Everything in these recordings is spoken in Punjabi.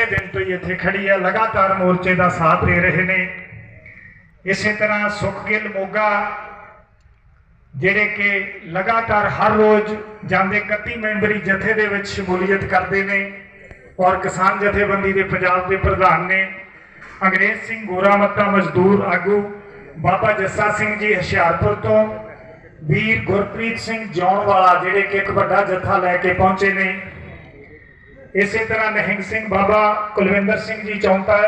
ਪਹਿਲੇ ਦਿਨ ਤੋਂ ਹੀ ਇੱਥੇ ਖੜੀ ਹੈ ਲਗਾਤਾਰ ਮੋਰਚੇ ਦਾ ਸਾਥ ਦੇ ਰਹੇ ਨੇ। ਇਸੇ ਤਰ੍ਹਾਂ ਸੁਖਗਿੱਲ ਮੋਗਾ, ਜਿਹੜੇ ਕਿ ਲਗਾਤਾਰ ਹਰ ਰੋਜ਼ ਜਾਂਦੇ 31 ਮੈਂਬਰੀ ਜਥੇ ਦੇ ਵਿੱਚ ਸ਼ਮੂਲੀਅਤ ਕਰਦੇ ਨੇ ਔਰ ਕਿਸਾਨ ਜਥੇਬੰਦੀ ਦੇ ਪੰਜਾਬ ਦੇ ਪ੍ਰਧਾਨ ਨੇ। ਅੰਗਰੇਜ਼ ਸਿੰਘ ਗੋਰਾਮੱਤਾ ਮਜ਼ਦੂਰ ਆਗੂ ਬਾਬਾ ਜੱਸਾ ਸਿੰਘ ਜੀ ਹੁਸ਼ਿਆਰਪੁਰ ਤੋਂ, ਵੀਰ ਗੁਰਪ੍ਰੀਤ ਸਿੰਘ ਜੌਣਵਾਲਾ, ਜਿਹੜੇ ਕਿ ਇੱਕ ਵੱਡਾ ਜਥਾ ਲੈ ਕੇ ਪਹੁੰਚੇ ਨੇ। ਇਸੇ ਤਰ੍ਹਾਂ ਨਹਿੰਗ ਸਿੰਘ ਬਾਬਾ ਕੁਲਵਿੰਦਰ ਸਿੰਘ ਜੀ ਚੌਂਕਾ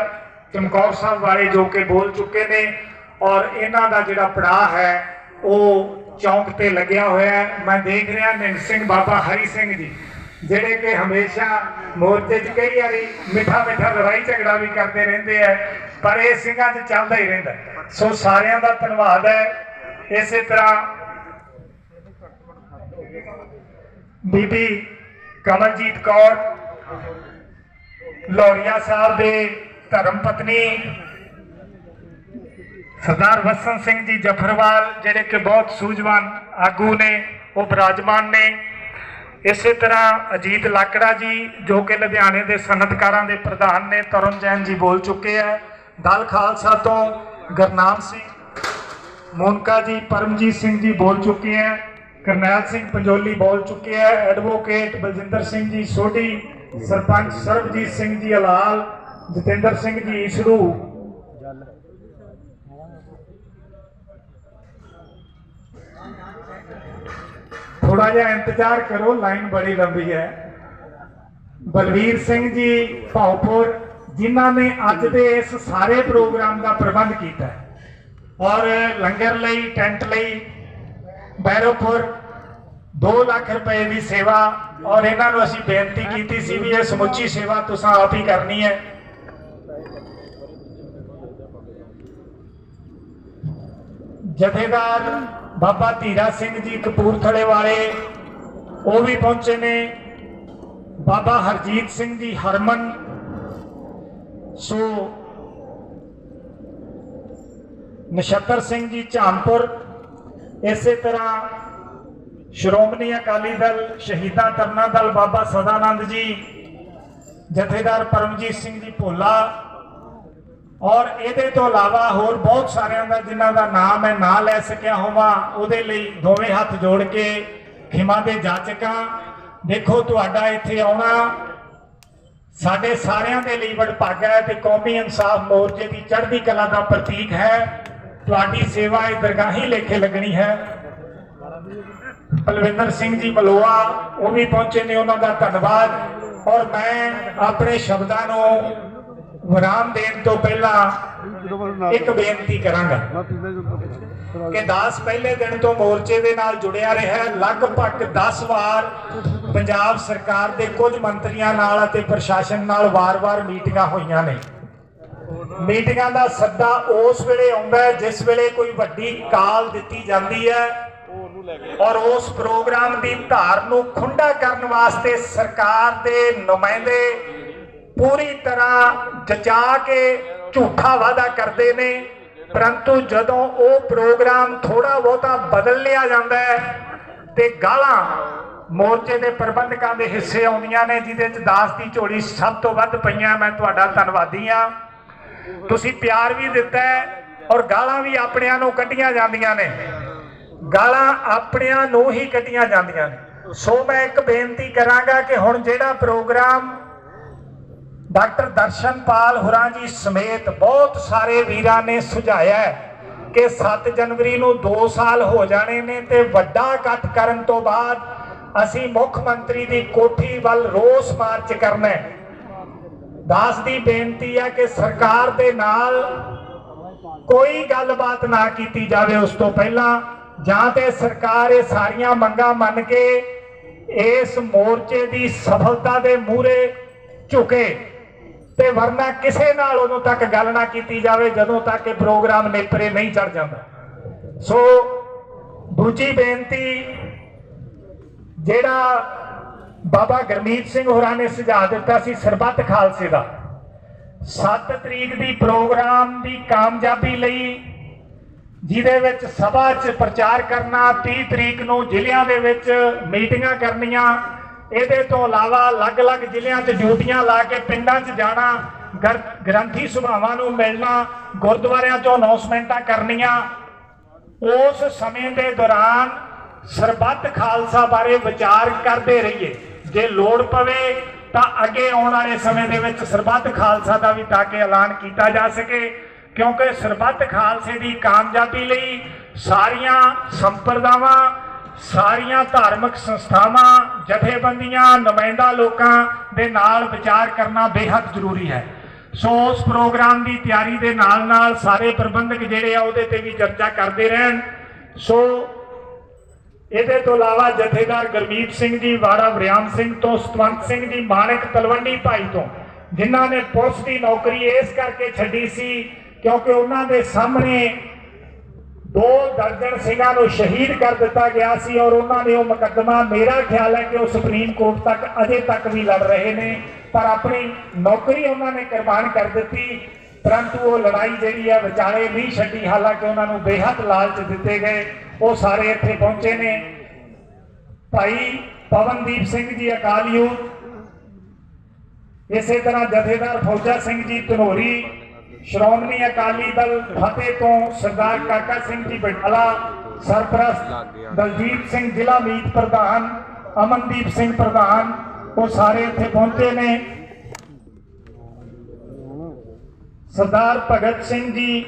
ਚਮਕੌਰ ਸਾਹਿਬ ਵਾਲੇ ਜੋ ਕਿ ਬੋਲ ਚੁੱਕੇ ਨੇ, ਔਰ ਇਹਨਾਂ ਦਾ ਜਿਹੜਾ ਪੜਾਅ ਹੈ, ਉਹ ਚੌਂਕ ਤੇ ਲੱਗਿਆ ਹੋਇਆ ਹੈ। ਮੈਂ ਦੇਖ ਰਿਹਾ ਨਹਿੰਗ ਸਿੰਘ ਬਾਬਾ ਹਰੀ ਸਿੰਘ ਜੀ, ਜਿਹੜੇ ਕਿ ਹਮੇਸ਼ਾ ਮੋਰਚੇ 'ਚ ਕਈ ਵਾਰੀ ਮਿੱਠਾ ਮਿੱਠਾ ਲੜਾਈ ਝਗੜਾ ਵੀ ਕਰਦੇ ਰਹਿੰਦੇ ਆ, ਪਰ ਇਹ ਸਿੰਘਾਂ 'ਚ ਚੱਲਦਾ ਹੀ ਰਹਿੰਦਾ। ਸੋ ਸਾਰਿਆਂ ਦਾ ਧੰਨਵਾਦ ਹੈ। ਇਸੇ ਤਰ੍ਹਾਂ ਬੀਬੀ ਕਮਲਜੀਤ ਕੌਰ ਲੋਰੀਆ ਸਾਹਿਬ ਦੇ ਧਰਮ ਪਤਨੀ ਸਰਦਾਰ ਵਸਨ ਸਿੰਘ ਜੀ ਜਫਰਵਾਲ, ਜਿਹੜੇ ਕਿ ਬਹੁਤ ਸੂਝਵਾਨ ਆਗੂ ਨੇ, ਉਹ ਬਿਰਾਜਮਾਨ ਨੇ। ਇਸੇ ਤਰ੍ਹਾਂ ਅਜੀਤ ਲਾਕੜਾ ਜੀ, ਜੋ ਕਿ ਲੁਧਿਆਣੇ ਦੇ ਸਨਅਤਕਾਰਾਂ ਦੇ ਪ੍ਰਧਾਨ ਨੇ, ਤਰੁਣ ਜੈਨ ਜੀ ਬੋਲ ਚੁੱਕੇ ਆ। ਦਲ ਖਾਲਸਾ ਤੋਂ ਗਰਨਾਮ ਸਿੰਘ, ਮੋਨਕਾ ਜੀ, ਪਰਮਜੀਤ ਸਿੰਘ ਜੀ ਬੋਲ ਚੁੱਕੇ ਹੈ ਕਰਨੈਲ ਸਿੰਘ ਪੰਜੋਲੀ ਬੋਲ ਚੁੱਕੇ ਹੈ ਐਡਵੋਕੇਟ ਬਲਜਿੰਦਰ ਸਿੰਘ ਜੀ ਸੋਢੀ ਸਰਪੰਚ ਸਰਬਜੀਤ ਸਿੰਘ ਜੀ ਹਲਾਲ, ਜਤਿੰਦਰ ਸਿੰਘ ਜੀ ਈਸ਼ਰੂ। ਥੋੜਾ ਜਿਹਾ ਇੰਤਜ਼ਾਰ ਕਰੋ, ਲਾਈਨ ਬੜੀ ਲੰਬੀ ਹੈ। ਬਲਵੀਰ ਸਿੰਘ ਜੀ ਭਾਉਪੁਰ, ਜਿਨ੍ਹਾਂ ਨੇ ਅੱਜ ਦੇ ਇਸ ਸਾਰੇ ਪ੍ਰੋਗਰਾਮ ਦਾ ਪ੍ਰਬੰਧ ਕੀਤਾ ਔਰ ਲੰਗਰ ਲਈ, ਟੈਂਟ ਲਈ, ਬੈਰੋਪੁਰ 2 ਲੱਖ ਰੁਪਏ ਦੀ ਸੇਵਾ ਔਰ ਇਹਨਾਂ ਨੂੰ ਅਸੀਂ ਬੇਨਤੀ ਕੀਤੀ ਸੀ ਵੀ ਇਹ ਸਮੁੱਚੀ ਸੇਵਾ ਤੁਸੀਂ ਆਪ ਹੀ ਕਰਨੀ ਹੈ। ਜਥੇਦਾਰ ਬਾਬਾ ਧੀਰਾ ਸਿੰਘ ਜੀ ਕਪੂਰਥਲੇ ਵਾਲੇ, ਉਹ ਵੀ ਪਹੁੰਚੇ ਨੇ। ਬਾਬਾ ਹਰਜੀਤ ਸਿੰਘ ਜੀ ਹਰਮਨ। ਸੋ ਨਛੱਤਰ ਸਿੰਘ ਜੀ ਝਾਮਪੁਰ ਇਸੇ ਤਰ੍ਹਾਂ ਸ਼੍ਰੋਮਣੀ ਅਕਾਲੀ ਦਲ ਸ਼ਹੀਦਾਂ ਤਰਨਾ ਦਲ ਬਾਬਾ ਸਦਾਨੰਦ ਜੀ, ਜਥੇਦਾਰ ਪਰਮਜੀਤ ਸਿੰਘ ਜੀ ਭੋਲਾ, ਔਰ ਇਹਦੇ ਤੋਂ ਇਲਾਵਾ ਹੋਰ ਬਹੁਤ ਸਾਰਿਆਂ ਦਾ ਜਿਨ੍ਹਾਂ ਦਾ ਨਾਮ ਮੈਂ ਨਾ ਲੈ ਸਕਿਆ ਹੋਵਾਂ, ਉਹਦੇ ਲਈ ਦੋਵੇਂ ਹੱਥ ਜੋੜ ਕੇ ਖਿਮਾ ਦੇ ਜਾਚਕਾਂ, ਦੇਖੋ ਤੁਹਾਡਾ ਇੱਥੇ ਆਉਣਾ, ਸਾਡੇ ਸਾਰਿਆਂ ਦੇ ਲਈ ਵਡਭਾਗਾ ਹੈ ਤੇ ਕੌਮੀ ਇਨਸਾਫ ਮੋਰਚੇ ਦੀ ਚੜ੍ਹਦੀ ਕਲਾ ਦਾ ਪ੍ਰਤੀਕ ਹੈ, ਤੁਹਾਡੀ ਸੇਵਾ ਇਹ ਦਰਗਾਹੀ ਲੇਖੇ ਲੱਗਣੀ ਹੈ। ਬਲਵਿੰਦਰ ਸਿੰਘ ਜੀ ਮਲੋਆ ਉਹ ਵੀ ਪਹੁੰਚੇ ਨੇ, ਉਹਨਾਂ ਦਾ ਧੰਨਵਾਦ। ਔਰ ਮੈਂ ਆਪਣੇ ਸ਼ਬਦਾਂ ਨੂੰ ਵਿਰਾਮ ਦੇਣ ਤੋਂ ਪਹਿਲਾਂ ਇੱਕ ਬੇਨਤੀ ਕਰਾਂਗਾ ਕਿ ਦਾਸ ਪਹਿਲੇ ਦਿਨ ਤੋਂ ਮੋਰਚੇ ਦੇ ਨਾਲ ਜੁੜਿਆ ਰਿਹਾ ਹੈ। ਲਗਭਗ 10 ਵਾਰ ਪੰਜਾਬ ਸਰਕਾਰ ਦੇ ਕੁਝ ਮੰਤਰੀਆਂ ਨਾਲ ਅਤੇ ਪ੍ਰਸ਼ਾਸਨ ਨਾਲ ਵਾਰ-ਵਾਰ ਮੀਟਿੰਗਾਂ ਹੋਈਆਂ ਨੇ। ਮੀਟਿੰਗਾਂ ਦਾ ਸੱਦਾ ਉਸ ਵੇਲੇ ਆਉਂਦਾ ਜਿਸ ਵੇਲੇ ਕੋਈ ਵੱਡੀ ਕਾਲ ਦਿੱਤੀ ਜਾਂਦੀ ਹੈ। ਔਰ ਉਸ ਪ੍ਰੋਗਰਾਮ ਦੀ ਧਾਰ ਨੂੰ ਖੁੰਡਾ ਕਰਨ ਵਾਸਤੇ ਸਰਕਾਰ ਦੇ ਨੁਮਾਇੰਦੇ ਪੂਰੀ ਤਰ੍ਹਾਂ ਜਚਾ ਕੇ ਝੂਠਾ ਵਾਅਦਾ ਕਰਦੇ ਨੇ। ਪਰੰਤੂ ਜਦੋਂ ਉਹ ਪ੍ਰੋਗਰਾਮ ਥੋੜਾ ਬਹੁਤਾ ਬਦਲ ਲਿਆ ਜਾਂਦਾ ਹੈ ਤੇ ਗਾਲਾਂ ਮੋਰਚੇ ਦੇ ਪ੍ਰਬੰਧਕਾਂ ਦੇ ਹਿੱਸੇ ਆਉਂਦੀਆਂ ਨੇ, ਜਿਹਦੇ ਚ ਦਾਸ ਦੀ ਝੋਲੀ ਸਭ ਤੋਂ ਵੱਧ ਪਈਆਂ। ਮੈਂ ਤੁਹਾਡਾ ਧੰਨਵਾਦੀ ਹਾਂ। ਤੁਸੀਂ ਪਿਆਰ ਵੀ ਦਿੱਤਾ ਔਰ ਗਾਲਾਂ ਵੀ ਆਪਣਿਆਂ ਨੂੰ ਕੱਢੀਆਂ ਜਾਂਦੀਆਂ ਨੇ। ਗਾਲਾਂ ਆਪਣਿਆਂ ਨੂੰ ਹੀ ਕੱਢੀਆਂ ਜਾਂਦੀਆਂ ਨੇ। ਸੋ ਮੈਂ ਇੱਕ ਬੇਨਤੀ ਕਰਾਂਗਾ ਕਿ ਹੁਣ ਜਿਹੜਾ ਪ੍ਰੋਗਰਾਮ ਡਾਕਟਰ ਦਰਸ਼ਨਪਾਲ ਹੁਰਾਂ ਜੀ ਸਮੇਤ ਬਹੁਤ ਸਾਰੇ ਵੀਰਾਂ ਨੇ ਸੁਝਾਇਆ ਕਿ 7 ਜਨਵਰੀ ਨੂੰ 2 ਸਾਲ ਹੋ ਜਾਣੇ ਨੇ ਤੇ ਵੱਡਾ ਇਕੱਠ ਕਰਨ ਤੋਂ ਬਾਅਦ ਅਸੀਂ ਮੁੱਖ ਮੰਤਰੀ ਦੀ ਕੋਠੀ ਵੱਲ ਰੋਸ ਮਾਰਚ ਕਰਨਾ ਹੈ। ਦਾਸ ਦੀ ਬੇਨਤੀ ਹੈ ਕਿ ਸਰਕਾਰ ਦੇ ਨਾਲ ਕੋਈ ਗੱਲਬਾਤ ਨਾ ਕੀਤੀ ਜਾਵੇ ਉਸ ਤੋਂ ਪਹਿਲਾਂ ਜਾਂ ਤੇ ਸਰਕਾਰ ਇਹ ਸਾਰੀਆਂ ਮੰਗਾਂ ਮੰਨ ਕੇ ਇਸ ਮੋਰਚੇ ਦੀ ਸਫਲਤਾ ਦੇ ਮੂਹਰੇ ਝੁਕੇ ਤੇ ਵਰਨਾ ਕਿਸੇ ਨਾਲ ਉਦੋਂ ਤੱਕ ਗੱਲ ਨਾ ਕੀਤੀ ਜਾਵੇ ਜਦੋਂ ਤੱਕ ਇਹ ਪ੍ਰੋਗਰਾਮ ਨੇਪਰੇ ਨਹੀਂ ਚੜ ਜਾਂਦਾ। ਸੋ ਦੂਜੀ ਬੇਨਤੀ, ਜਿਹੜਾ ਬਾਬਾ ਗਰਮੀਤ ਸਿੰਘ ਹੋਰਾਂ ਨੇ ਸੁਝਾਅ ਦਿੱਤਾ ਸੀ ਸਰਬੱਤ ਖਾਲਸੇ ਦਾ 7 ਤਰੀਕ ਦੀ ਪ੍ਰੋਗਰਾਮ ਦੀ ਕਾਮਯਾਬੀ ਲਈ ਜਿਹਦੇ ਵਿੱਚ ਸਭਾ 'ਚ ਪ੍ਰਚਾਰ ਕਰਨਾ 30 ਤਰੀਕ ਨੂੰ ਜ਼ਿਲ੍ਹਿਆਂ ਦੇ ਵਿੱਚ ਮੀਟਿੰਗਾਂ ਕਰਨੀਆਂ, ਇਹਦੇ ਤੋਂ ਇਲਾਵਾ ਅਲੱਗ-ਅਲੱਗ ਜ਼ਿਲ੍ਹਿਆਂ 'ਚ ਡਿਊਟੀਆਂ ਲਾ ਕੇ ਪਿੰਡਾਂ 'ਚ ਜਾਣਾ, ਗਰ- ਗ੍ਰੰਥੀ ਸਭਾਵਾਂ ਨੂੰ ਮਿਲਣਾ, ਗੁਰਦੁਆਰਿਆਂ 'ਚੋਂ ਅਨਾਉਂਸਮੈਂਟਾਂ ਕਰਨੀਆਂ। ਉਸ ਸਮੇਂ ਦੇ ਦੌਰਾਨ ਸਰਬੱਤ ਖਾਲਸਾ ਬਾਰੇ ਵਿਚਾਰ ਕਰਦੇ ਰਹੀਏ। ਜੇ ਲੋੜ ਪਵੇ ਤਾਂ ਅੱਗੇ ਆਉਣ ਵਾਲੇ ਸਮੇਂ ਦੇ ਵਿੱਚ ਸਰਬੱਤ ਖਾਲਸਾ ਦਾ ਵੀ ਤਾਂ ਕਿ ਐਲਾਨ ਕੀਤਾ ਜਾ ਸਕੇ। ਕਿਉਂਕਿ ਸਰਬੱਤ ਖਾਲਸੇ ਦੀ ਕਾਮਯਾਬੀ ਲਈ ਸਾਰੀਆਂ ਸੰਪਰਦਾਵਾਂ, ਸਾਰੀਆਂ ਧਾਰਮਿਕ ਸੰਸਥਾਵਾਂ, ਜਥੇਬੰਦੀਆਂ, ਨੁਮਾਇੰਦਾ ਲੋਕਾਂ ਦੇ ਨਾਲ ਵਿਚਾਰ ਕਰਨਾ ਬੇहद ਜ਼ਰੂਰੀ ਹੈ। ਸੋ ਉਸ ਪ੍ਰੋਗਰਾਮ ਦੀ ਤਿਆਰੀ ਦੇ ਨਾਲ ਨਾਲ ਸਾਰੇ ਪ੍ਰਬੰਧਕ ਜਿਹੜੇ ਆ ਉਹਦੇ ਤੇ ਵੀ ਚਰਚਾ ਕਰਦੇ ਰਹਿਣ। ਸੋ ਇਹਦੇ ਤੋਂ ਇਲਾਵਾ ਜਥੇਦਾਰ ਗੁਰਮੀਤ ਸਿੰਘ ਜੀ ਵਾੜਾ ਵਰਿਆਮ ਸਿੰਘ ਤੋਂ, ਸਤਵੰਤ ਸਿੰਘ ਜੀ, ਮਾਣਕ ਤਲਵੰਡੀ ਭਾਈ ਤੋਂ, ਜਿਨ੍ਹਾਂ ਨੇ ਪੁਲਿਸ ਦੀ ਨੌਕਰੀ ਇਸ ਕਰਕੇ ਛੱਡੀ ਸੀ ਕਿਉਂਕਿ ਉਹਨਾਂ ਦੇ ਸਾਹਮਣੇ ਦੋ ਦਰਜਨ ਸਿੰਘਾਂ ਨੂੰ ਸ਼ਹੀਦ ਕਰ ਦਿੱਤਾ ਗਿਆ ਸੀ ਔਰ ਉਹਨਾਂ ਨੇ ਉਹ ਮੁਕੱਦਮਾ ਮੇਰਾ ਖਿਆਲ ਹੈ ਕਿ ਉਹ ਸੁਪਰੀਮ ਕੋਰਟ ਤੱਕ ਅਜੇ ਤੱਕ ਵੀ ਲੜ ਰਹੇ ਨੇ। ਪਰ ਆਪਣੀ ਨੌਕਰੀ ਉਹਨਾਂ ਨੇ ਕੁਰਬਾਨ ਕਰ ਦਿੱਤੀ, ਪਰੰਤੂ ਉਹ ਲੜਾਈ ਜਿਹੜੀ ਹੈ ਵਿਚਾਲੇ ਨਹੀਂ ਛੱਡੀ, ਹਾਲਾਂਕਿ ਉਹਨਾਂ ਨੂੰ ਬੇਹੱਦ ਲਾਲਚ ਦਿੱਤੇ ਗਏ। ਉਹ ਸਾਰੇ ਇੱਥੇ ਪਹੁੰਚੇ ਨੇ। ਭਾਈ ਪਵਨਦੀਪ ਸਿੰਘ ਜੀ ਅਕਾਲ ਇਸੇ ਤਰ੍ਹਾਂ ਜਥੇਦਾਰ ਫੌਜਾ ਸਿੰਘ ਜੀ ਧਨੋਰੀ ਸ਼੍ਰੋਮਣੀ ਅਕਾਲੀ ਦਲ ਫਤਿਹ ਤੋਂ ਸਰਦਾਰ ਕਾਕਾ ਸਿੰਘ ਜੀ ਬਟਾਲਾ, ਸਰਪ੍ਰਸਤ ਦਲਜੀਤ ਸਿੰਘ ਜ਼ਿਲ੍ਹਾ ਮੀਤ ਪ੍ਰਧਾਨ, ਅਮਨਦੀਪ ਸਿੰਘ ਪ੍ਰਧਾਨ, ਉਹ ਸਾਰੇ ਇੱਥੇ ਪਹੁੰਚੇ ਨੇ। ਸਰਦਾਰ ਭਗਤ ਸਿੰਘ ਜੀ